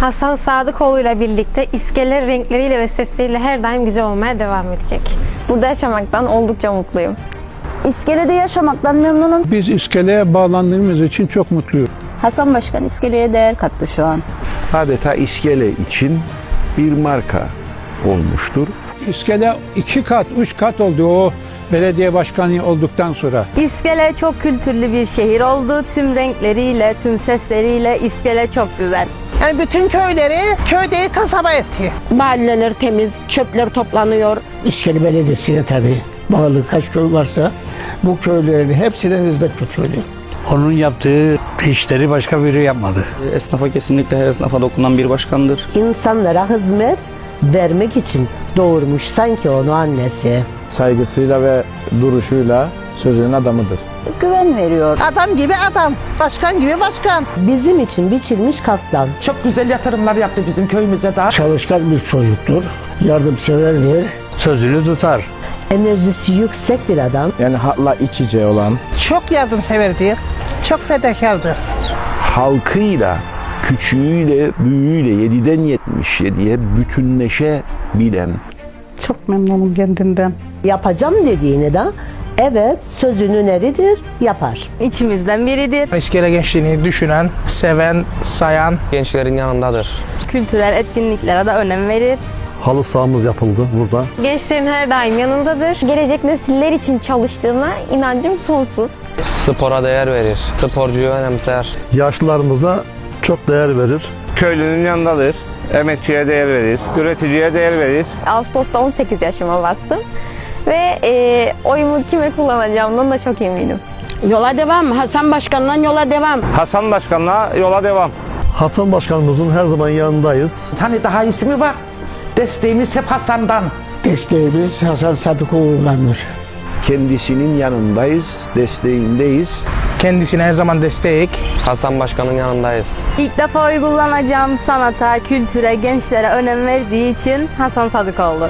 Hasan Sadıkoğlu ile birlikte iskele renkleriyle ve sesleriyle her daim güzel olmaya devam edecek. Burada yaşamaktan oldukça mutluyum. İskelede yaşamaktan memnunum. Biz iskeleye bağlandığımız için çok mutluyuz. Hasan Başkan iskeleye değer kattı şu an. adeta iskele için bir marka olmuştur. İskele iki kat, üç kat oldu o belediye başkanı olduktan sonra. İskele çok kültürlü bir şehir oldu. Tüm renkleriyle, tüm sesleriyle İskele çok güzel. Yani bütün köyleri köydeyi kasaba etti. Mahalleler temiz, çöpler toplanıyor. İskele Belediyesi'ne tabii bağlı kaç köy varsa bu köylerin hepsine hizmet tutuyordu. Onun yaptığı işleri başka biri yapmadı. Esnafa kesinlikle her esnafa dokunan bir başkandır. İnsanlara hizmet vermek için doğurmuş sanki onu annesi. Saygısıyla ve duruşuyla sözünün adamıdır. Güven veriyor. Adam gibi adam, başkan gibi başkan. Bizim için biçilmiş katlan. Çok güzel yatırımlar yaptı bizim köyümüze de. Çalışkan bir çocuktur, yardımseverdir. Sözünü tutar. Enerjisi yüksek bir adam. Yani halkla iç içe olan, Çok yardımseverdi. Çok fedakardı. halkıyla, küçüğüyle, büyüğüyle 7'den 77'ye bütünleşe bilen, Çok memnunum kendinden. Yapacağım dediğini de evet sözünün eridir yapar. İçimizden biridir. İskele gençliğini düşünen, seven, sayan. Gençlerin yanındadır. Kültürel etkinliklere de önem verir. Halı sahamız yapıldı burada. Gençlerin her daim yanındadır. Gelecek nesiller için çalıştığına inancım sonsuz. Spora değer verir. Sporcuyu önemser. Yaşlılarımıza çok değer verir. köylünün yanındadır. Emekçiye değer verir, üreticiye değer verir. Ağustos'ta 18 yaşıma bastım. Ve e, oyumu kime kullanacağımdan da çok eminim. Yola devam. Hasan Başkan'la yola devam. Hasan Başkan'la yola devam. Hasan Başkanımızın her zaman yanındayız. Hani daha iyisi mi var? Desteğimiz hep Hasan'dan. Desteğimiz Hasan Sadıkoğlu'ndandır. Kendisinin yanındayız, desteğindeyiz. Kendisine her zaman destek. Hasan Başkan'ın yanındayız. İlk defa uygulanacağım sanata, kültüre, gençlere önem verdiği için Hasan Sadıkoğlu.